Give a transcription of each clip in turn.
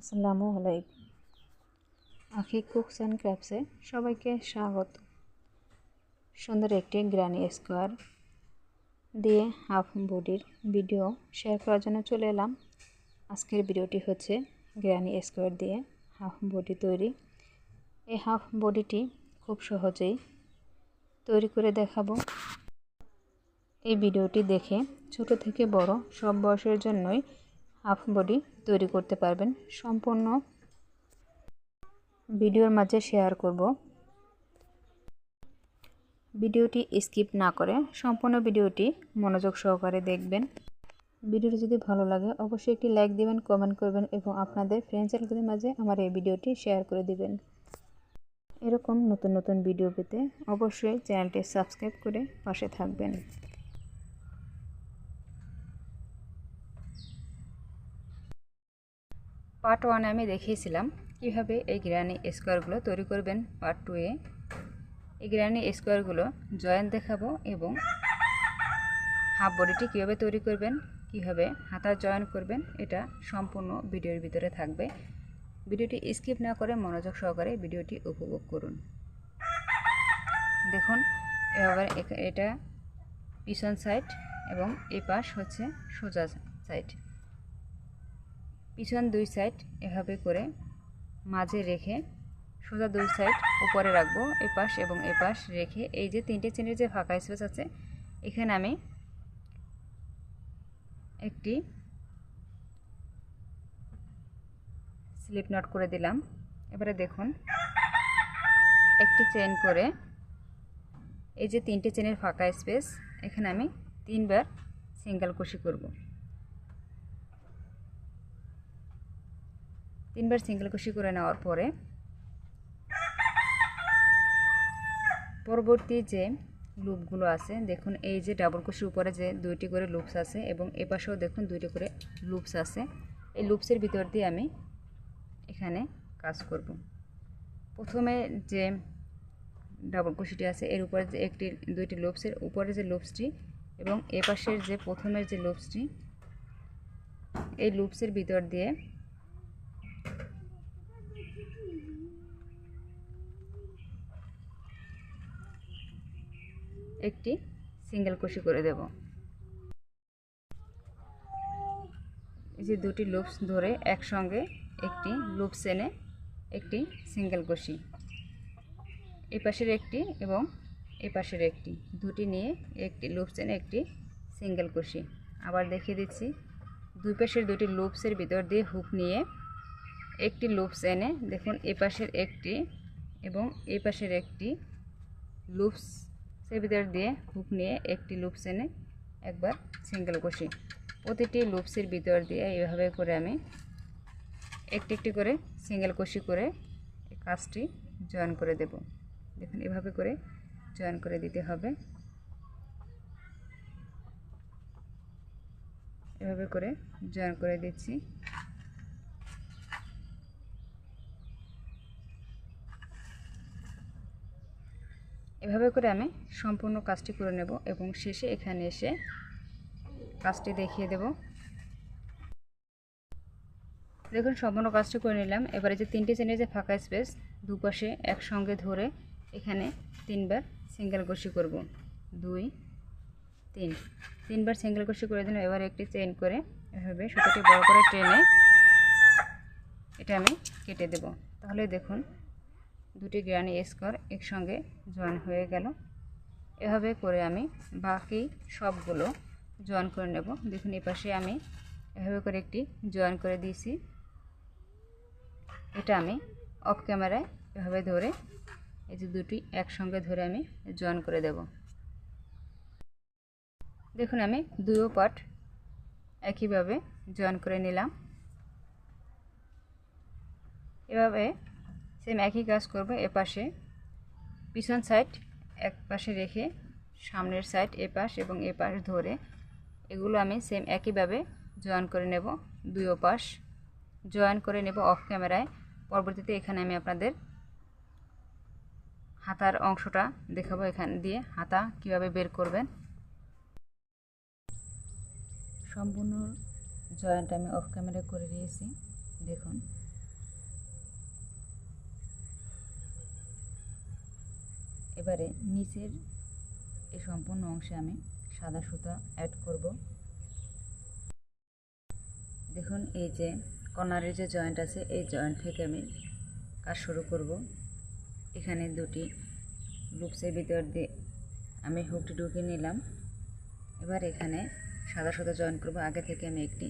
আসসালামু আলাইকুম। আখি কুকস অ্যান্ড ক্র্যাপসে সবাইকে স্বাগত। সুন্দর একটি গ্রানি স্কোয়ার দিয়ে হাফ বডির ভিডিও শেয়ার করার জন্য চলে এলাম। আজকের ভিডিওটি হচ্ছে গ্রানি স্কোয়ার দিয়ে হাফ বডি তৈরি। এই হাফ বডিটি খুব সহজেই তৈরি করে দেখাবো। এই ভিডিওটি দেখে ছোট থেকে বড় সব বয়সের জন্যই হাফ বডি তৈরি করতে পারবেন। সম্পূর্ণ ভিডিওর মাঝে শেয়ার করব। ভিডিওটি স্কিপ না করে সম্পূর্ণ ভিডিওটি মনোযোগ সহকারে দেখবেন। ভিডিওটি যদি ভালো লাগে, অবশ্যই একটি লাইক দিবেন, কমেন্ট করবেন এবং আপনাদের ফ্রেন্ড সার্কেলের মাঝে আমার এই ভিডিওটি শেয়ার করে দিবেন। এরকম নতুন নতুন ভিডিও পেতে অবশ্যই চ্যানেলটি সাবস্ক্রাইব করে পাশে থাকবেন। পার্ট ওয়ানে আমি দেখিয়েছিলাম কীভাবে এই গ্রানি স্কোয়ারগুলো তৈরি করবেন পার্ট টুয়ে এই গ্রানি স্কোয়ারগুলো জয়েন্ট দেখাবো এবং হাফ বডিটি কীভাবে তৈরি করবেন, কীভাবে হাতা জয়েন করবেন, এটা সম্পূর্ণ ভিডিওর ভিতরে থাকবে। ভিডিওটি স্কিপ না করে মনোযোগ সহকারে ভিডিওটি উপভোগ করুন। দেখুন এবার এটা পিছন সাইড এবং এ পাশ হচ্ছে সোজা সাইড পিছন দুই সাইড এভাবে করে মাঝে রেখে সোজা দুই সাইড উপরে রাখব, এপাশ এবং এপাশ রেখে এই যে তিনটে চেনের যে ফাঁকা স্পেস আছে, এখানে আমি একটি স্লিপ নট করে দিলাম। এবারে দেখুন, একটি চেন করে এই যে তিনটে চেনের ফাঁকা স্পেস এখানে আমি তিনবার সিঙ্গেল কুশি করব। তিনবার সিঙ্গেল কুশি করে নেওয়ার পরে পরবর্তী যে লুপগুলো আছে, দেখুন এই যে ডাবল কুশির উপরে যে দুইটি করে লুপস আছে এবং এপাশেও দেখুন দুইটি করে লুপস আছে, এই লুপসের ভিতর দিয়ে আমি এখানে কাজ করব। প্রথমে যে ডাবল কুশিটি আছে, এর উপরে যে একটি, দুইটি লুপসের উপরে যে লুপসটি এবং এপাশের যে প্রথমের যে লুপসটি এই লুপসের ভিতর দিয়ে একটি সিঙ্গেল কুশি করে দেব। এই যে দুটি লুপস ধরে একসঙ্গে একটি লুপস এনে একটি সিঙ্গেল কুশি এই পাশের একটি এবং এই পাশের একটি। দুটি নিয়ে একটি লুপস এনে একটি সিঙ্গেল কুশি আবার দেখিয়ে দিচ্ছি, দুই পাশের দুটি লুপসের ভিতর দিয়ে হুক নিয়ে একটি লুপস এনে দেখুন এ পাশের একটি এবং এই পাশের একটি লুপস সে ভিতর দিয়ে হুক নিয়ে একটি লুপস এনে একবার সিঙ্গেল কষি। প্রতিটি লুপসের ভিতর দিয়ে এইভাবে করে আমি একটি একটি করে সিঙ্গেল কষি করে কাজটি জয়েন করে দেব। দেখুন, এভাবে করে জয়েন করে দিতে হবে। এভাবে করে জয়েন করে দিচ্ছি। এভাবে করে আমি সম্পূর্ণ কাজটি করে নেব এবং শেষে এখানে এসে কাজটি দেখিয়ে দেব। দেখুন, সম্পূর্ণ কাজটি করে নিলাম। এবারে যে তিনটি চেনের যে ফাঁকা স্পেস, দুপাশে একসঙ্গে ধরে এখানে তিনবার সিঙ্গেল কষি করব। দুই, তিন। তিনবার সিঙ্গেল কষি করে দিলাম। এবার একটি চেন করে এভাবে সুতোটি বড় করে টেনে এটা আমি কেটে দেব। তাহলে দেখুন দুটি গ্রানি স্কোয়ার একসঙ্গে জয়েন হয়ে গেল। এভাবে করে আমি বাকি সবগুলো জয়েন করে নেব। দেখুন, এই পাশে আমি এভাবে করে একটি জয়েন করে দিয়েছি। এটা আমি অফ ক্যামেরায় এভাবে ধরে এই যে দুটি একসঙ্গে ধরে আমি জয়েন করে দেব। দেখুন, আমি দুও পার্ট একইভাবে জয়েন করে নিলাম। এভাবে সেম একই কাজ করব এ পাশে পিছন সাইড এক পাশে রেখে সামনের সাইড এ পাশ এবং এ পাশ ধরে এগুলো আমি সেম একইভাবে জয়েন করে নেব দুই পাশ জয়েন করে নেব অফ ক্যামেরায় পরবর্তীতে এখানে আমি আপনাদের হাতার অংশটা দেখাবো এখান দিয়ে, হাতা কীভাবে বের করবেন। সম্পূর্ণ জয়েন্ট আমি অফ ক্যামেরা করে দিয়েছি। দেখুন। এবারে নিচের এই সম্পূর্ণ অংশে আমি সাদা সুতা অ্যাড করব। দেখুন, এই যে কর্নারের যে জয়েন্ট আছে, এই জয়েন্ট থেকে আমি কাজ শুরু করব। এখানে দুটি লুপসের ভিতর দিয়ে আমি হুকটি ঢুকিয়ে নিলাম। এবার এখানে সাদা সুতা জয়েন করব। আগে থেকে আমি একটি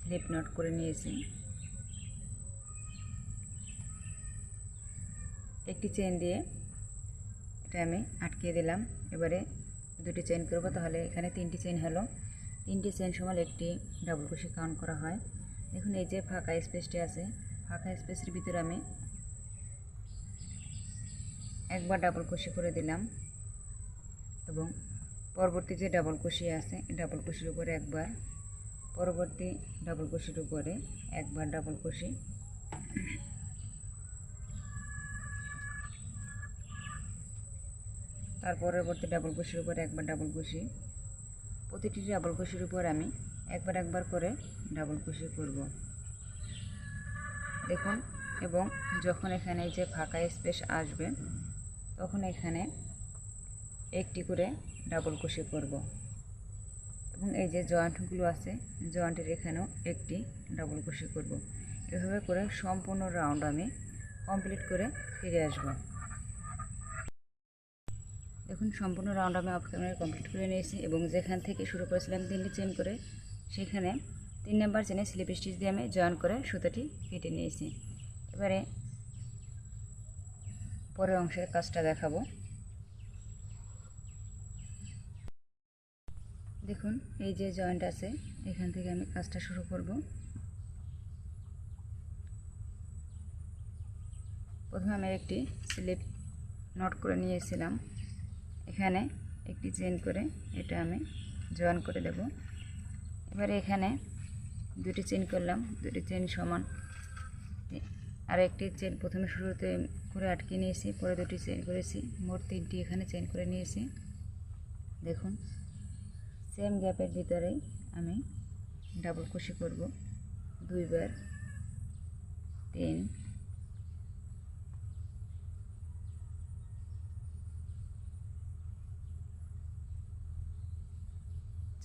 স্লিপ নট করে নিয়েছি। একটি চেন দিয়ে এটা আমি আটকে দিলাম। এবারে দুটি চেন করব, তাহলে এখানে তিনটি চেন হলো। তিনটি চেন সমান একটি ডাবল কুশি কাউন্ট করা হয়। দেখুন, এই যে ফাঁকা স্পেসটি আছে, ফাঁকা স্পেসের ভিতরে আমি একবার ডাবল কুশি করে দিলাম। এবং পরবর্তী যে ডাবল কুশি আছে ডাবল কুশির উপরে একবার, পরবর্তী ডাবল কুশির উপরে একবার ডাবল কুশি তার পরবর্তী ডাবল কুশির উপরে একবার ডাবল কুশি প্রতিটি ডাবল কুশির উপর আমি একবার একবার করে ডাবল কুশি করব। দেখুন, এবং যখন এখানে যে ফাঁকা স্পেস আসবে, তখন এখানে একটি করে ডাবল কুশি করব। এবং এই যে জয়েন্টগুলো আছে জয়েন্টের এখানেও একটি ডাবল কুশি করব। এভাবে করে সম্পূর্ণ রাউন্ড আমি কমপ্লিট করে ফিরে আসব। দেখুন সম্পূর্ণ রাউন্ড আমি অফ ক্যামেরায় কমপ্লিট করে নিয়েছি এবং যেখান থেকে শুরু করেছিলাম তিনটি চেন করে, সেখানে তিন নাম্বার চেনে স্লিপ স্টিচ দিয়ে আমি জয়েন করে সুতোটি কেটে নিয়েছি। এবারে পরের অংশের কাজটা দেখাবো। দেখুন, এই যে জয়েন্ট আছে, এখান থেকে আমি কাজটা শুরু করব। প্রথমে আমি একটি স্লিপ নট করে নিয়েছিলাম। এখানে একটি চেন করে এটা আমি জয়েন করে দেব। এবারে এখানে দুটি চেন করলাম, দুটি চেন সমান। আর একটি চেন প্রথমে শুরুতে করে আটকে নিয়েছি, পরে দুটি চেন করেছি। মোট তিনটি এখানে চেন করে নিয়েছি। দেখুন সেম গ্যাপের ভিতরেই আমি ডাবল কুশি করব। দুইবার, তিন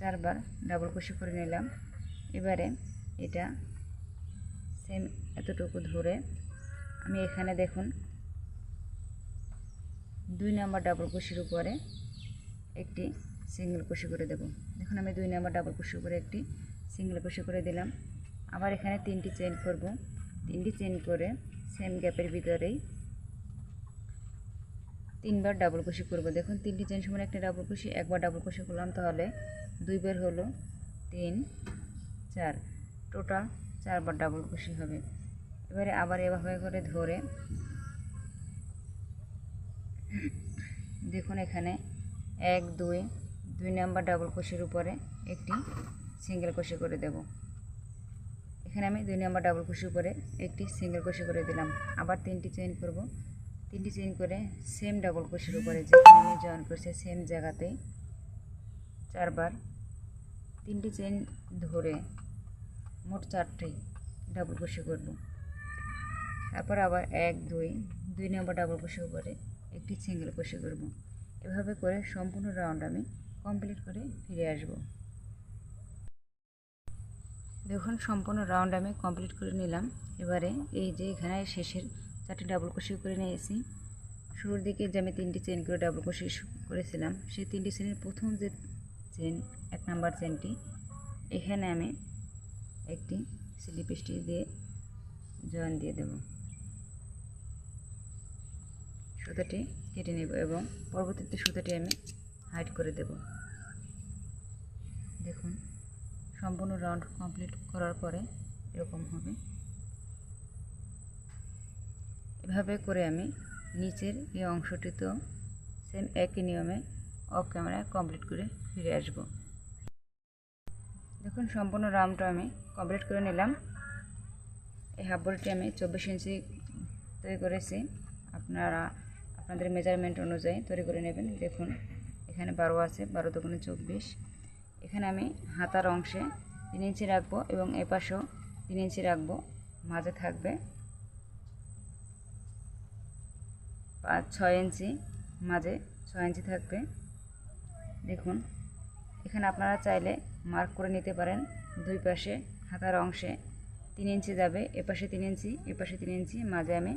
চারবার ডাবল কুশি করে নিলাম। এবারে এটা সেম এতটুকু ধরে আমি এখানে দেখুন, দুই নাম্বার ডাবল কুশির উপরে একটি সিঙ্গেল কুশি করে দেব। দেখুন, আমি দুই নাম্বার ডাবল কুশির উপরে একটি সিঙ্গেল কুশি করে দিলাম। আবার এখানে তিনটি চেন করব। তিনটি চেন করে সেম গ্যাপের ভিতরেই তিনবার ডাবল কুশি করব। দেখুন, তিনটি চেন সময় একটা ডাবল কুশি একবার ডাবল কুশি করলাম তাহলে দুইবার হলো তিন, চার। টোটাল চারবার ডাবল কুশি হবে। এবারে আবার এভাবে করে ধরে দেখুন এখানে এক, দুই দুই নাম্বার ডাবল কুশির উপরে একটি সিঙ্গেল কুশি করে দেব। এখানে আমি দুই নাম্বার ডাবল কুশির উপরে একটি সিঙ্গেল কুশি করে দিলাম। আবার তিনটি চেইন করব। তিনটি চেইন করে সেম ডাবল কুশির উপরে যেখানে আমি জয়েন করছি সেম জায়গাতেই চারবার তিনটি চেইন ধরে মোট চারটি ডাবল কুশি করব। তারপর আবার এক, দুই দুই নম্বর ডাবল কুশি উপরে একটি সিঙ্গেল কুশি করব। এভাবে করে সম্পূর্ণ রাউন্ড আমি কমপ্লিট করে ফিরে আসব। দেখুন, সম্পূর্ণ রাউন্ড আমি কমপ্লিট করে নিলাম। এবারে এই যে এখানে শেষের চারটি ডাবল কুশি করে নিয়েছি। শুরুর দিকে যে আমি তিনটি চেন করে ডাবল কুশি করেছিলাম, সেই তিনটি চেনের প্রথম যে চেন এক নাম্বার চেনটি এখানে আমি একটি স্লিপ স্টিচ দিয়ে জয়েন দিয়ে দেব। সুতোটি কেটে নেব এবং পরবর্তীতে সুতোটি আমি হাইড করে দেব। দেখুন, সম্পূর্ণ রাউন্ড কমপ্লিট করার পরে এরকম হবে। এভাবে করে আমি নিচের এই অংশটি তো সেম একই নিয়মে অফ ক্যামেরায় কমপ্লিট করে ফিরে আসব। দেখুন, সম্পূর্ণ রাউন্ডটা আমি কমপ্লিট করে নিলাম। এই হাফ বডিটি আমি চব্বিশ ইঞ্চি তৈরি করেছি। আপনারা, আপনাদের মেজারমেন্ট অনুযায়ী তৈরি করে নেবেন। দেখুন, এখানে বারো আছে, বারো দুগুণে চব্বিশ। এখানে আমি হাতার অংশে তিন ইঞ্চি রাখব এবং এপাশেও তিন ইঞ্চি রাখব। মাঝে থাকবে পাঁচ, ছয় ইঞ্চি মাঝে, ছয় ইঞ্চি থাকবে। দেখুন, এখানে আপনারা চাইলে মার্ক করে নিতে পারেন। দুই পাশে হাতার অংশে তিন ইঞ্চি যাবে এপাশে তিন ইঞ্চি এপাশে তিন ইঞ্চি, মাঝে আমি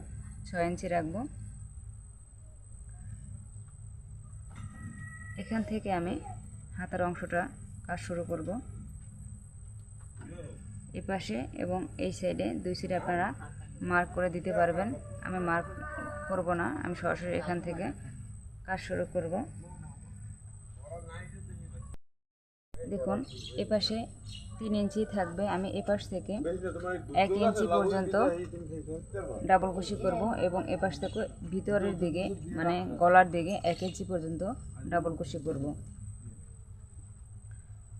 ছয় ইঞ্চি রাখব। এখান থেকে আমি হাতার অংশটা কাজ শুরু করব। এই পাশে এবং এই সাইডে দুই সাইডে আপনারা মার্ক করে দিতে পারবেন। আমি মার্ক করব না, আমি সরাসরি এখান থেকে কাজ শুরু করব। দেখুন, এপাশে তিন ইঞ্চি থাকবে, আমি এপাশ থেকে এক ইঞ্চি পর্যন্ত ডাবল কুশি করব এবং এপাশ থেকে ভিতরের দিকে মানে গলার দিকে এক ইঞ্চি পর্যন্ত ডাবল কুশি করব।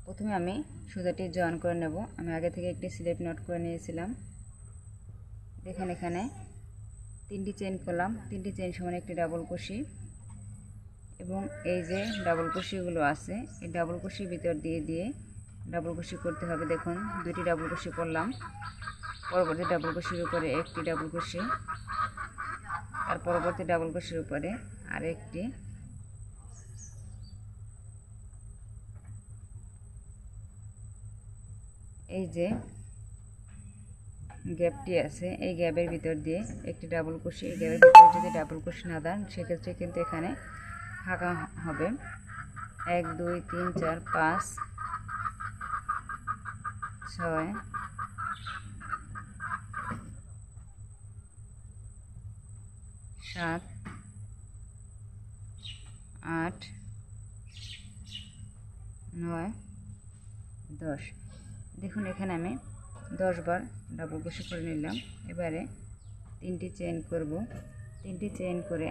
প্রথমে আমি সুতাটি জয়েন করে নেব। আমি আগে থেকে একটি স্লিপ নোট করে নিয়েছিলাম। দেখেন এখানে তিনটি চেন করলাম। তিনটি চেন সমান একটি ডাবল কুশি এবং এই যে ডাবল কুশিগুলো আছে, এই ডাবল কুশির ভিতর দিয়ে দিয়ে ডাবল কুশি করতে হবে। দেখুন দুটি ডাবল কুশি করলাম। পরবর্তী ডাবল কুশির উপরে একটি ডাবল কুশি তার পরবর্তী ডাবল কুশির উপরে আর একটি এই যে গ্যাপটি আছে, এই গ্যাপের ভিতর দিয়ে একটি ডাবল কুশি এই গ্যাপের ভিতরে যদি ডাবল কুশি না দেন, সেক্ষেত্রে কিন্তু এখানে ফাঁকা হবে। এক, দুই, তিন, চার, পাঁচ, ছয়, সাত, আট, নয়, দশ। দেখুন, এখানে আমি দশ বার ডাবল কুশি করে নিলাম। এবারে তিনটি চেন করব। তিনটি চেন করে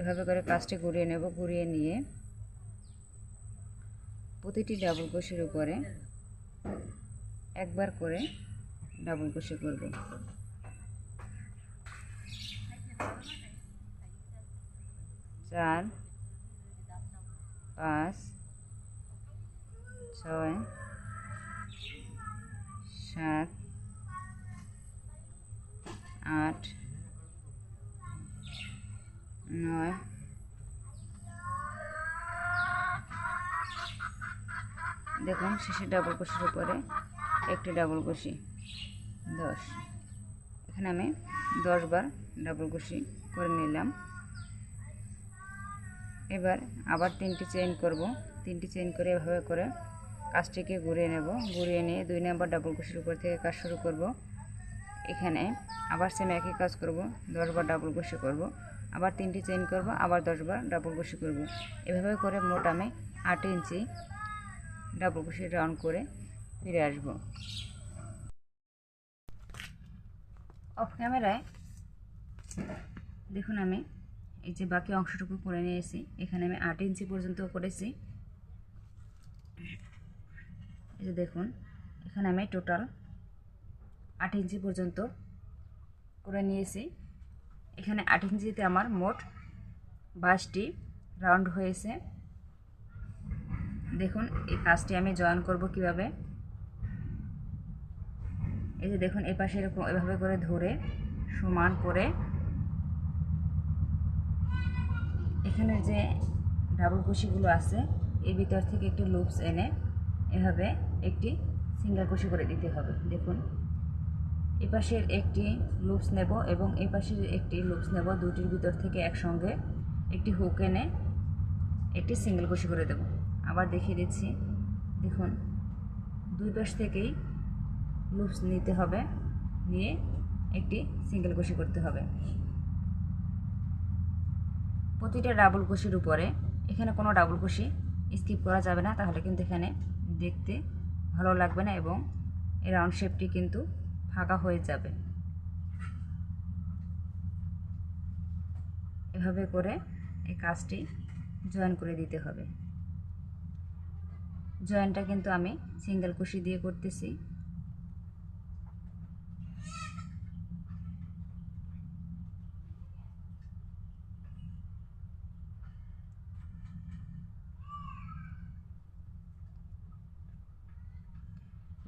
এভাবে করে কাজটি ঘুরিয়ে নেব। ঘুরিয়ে নিয়ে প্রতিটি ডাবল কুশির উপরে একবার করে ডাবল কুশি করব। চার, পাঁচ, ছয় সাত, আট, নয়, দেখুন শেষে ডাবল কুশির উপরে একটি ডাবল কুশি দশ। এখানে আমি দশ বার ডাবল কুশি করে নিলাম। এবার আবার তিনটি চেইন করব। তিনটি চেইন করে এভাবে করে কাজটিকে ঘুরিয়ে নেব। ঘুরিয়ে নিয়ে দুই নাম্বার ডাবল কুশির উপর থেকে কাজ শুরু করব। এখানে আবার সেম একই কাজ করব, দশবার ডাবল কুশি করব, আবার তিনটি চেইন করব, আবার দশবার ডাবল কুশি করব। এভাবে করে মোট আমি আট ইঞ্চি ডাবল কুশি রাউন্ড করে ফিরে আসব। অফ ক্যামেরায় দেখুন আমি এই যে বাকি অংশটুকু করে নিয়েছি। এখানে আমি আট ইঞ্চি পর্যন্ত করেছি। এই যে দেখুন, এখানে আমি টোটাল আট ইঞ্চি পর্যন্ত করে নিয়েছি। এখানে আট ইঞ্চিতে আমার মোট বাইশটি রাউন্ড হয়েছে। দেখুন, এই কাজটি আমি জয়েন করব কীভাবে। এই যে দেখুন এ পাশে এরকম এভাবে করে ধরে সমান করে এখানে যে ডাবল কুশিগুলো আছে, এর ভিতর থেকে একটি লুপস এনে এভাবে একটি সিঙ্গেল কুশি করে দিতে হবে। দেখুন এ পাশের একটি লুপস নেব এবং এ পাশের একটি লুপস নেব। দুটির ভিতর থেকে একসঙ্গে একটি হুক এনে একটি সিঙ্গেল কুশি করে দেব। আবার দেখিয়ে দিচ্ছি, দেখুন, দুই পাশ থেকেই লুপস নিতে হবে, নিয়ে একটি সিঙ্গেল কুশি করতে হবে। প্রতিটা ডাবল কুশির উপরে, এখানে কোনো ডাবল কুশি স্কিপ করা যাবে না, তাহলে কিন্তু এখানে দেখতে ভালো লাগবে না এবং এই রাউন্ড শেপটি কিন্তু ফাঁকা হয়ে যাবে। এভাবে করে এই কাজটি জয়েন করে দিতে হবে। জয়েনটা কিন্তু আমি সিঙ্গেল কুশি দিয়ে করতেছি।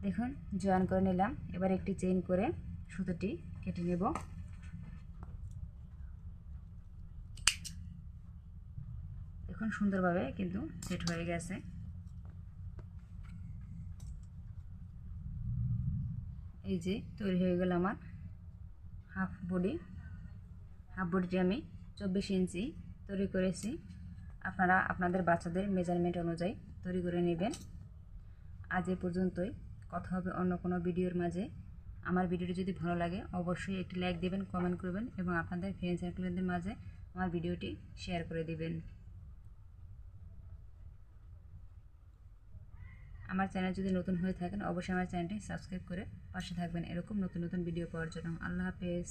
দেখুন, জয়েন করে নিলাম। এবার একটি চেইন করে সুতোটি কেটে নেব। এখন সুন্দরভাবে কিন্তু সেট হয়ে গেছে। এই যে তৈরি হয়ে গেল আমার হাফ বডি। হাফ বডিটি আমি চব্বিশ ইঞ্চি তৈরি করেছি। আপনারা আপনাদের বাচ্চাদের মেজারমেন্ট অনুযায়ী তৈরি করে নেবেন। আজ এ পর্যন্তই। কথা হবে অন্য কোনো ভিডিওর মাঝে। আমার ভিডিওটি যদি ভালো লাগে, অবশ্যই একটি লাইক দেবেন, কমেন্ট করবেন এবং আপনাদের ফ্রেন্ড সার্কেলদের মাঝে আমার ভিডিওটি শেয়ার করে দিবেন। আমার চ্যানেল যদি নতুন হয়ে থাকেন, অবশ্যই আমার চ্যানেলটি সাবস্ক্রাইব করে পাশে থাকবেন। এরকম নতুন নতুন ভিডিও পাওয়ার জন্য। আল্লাহ হাফেজ।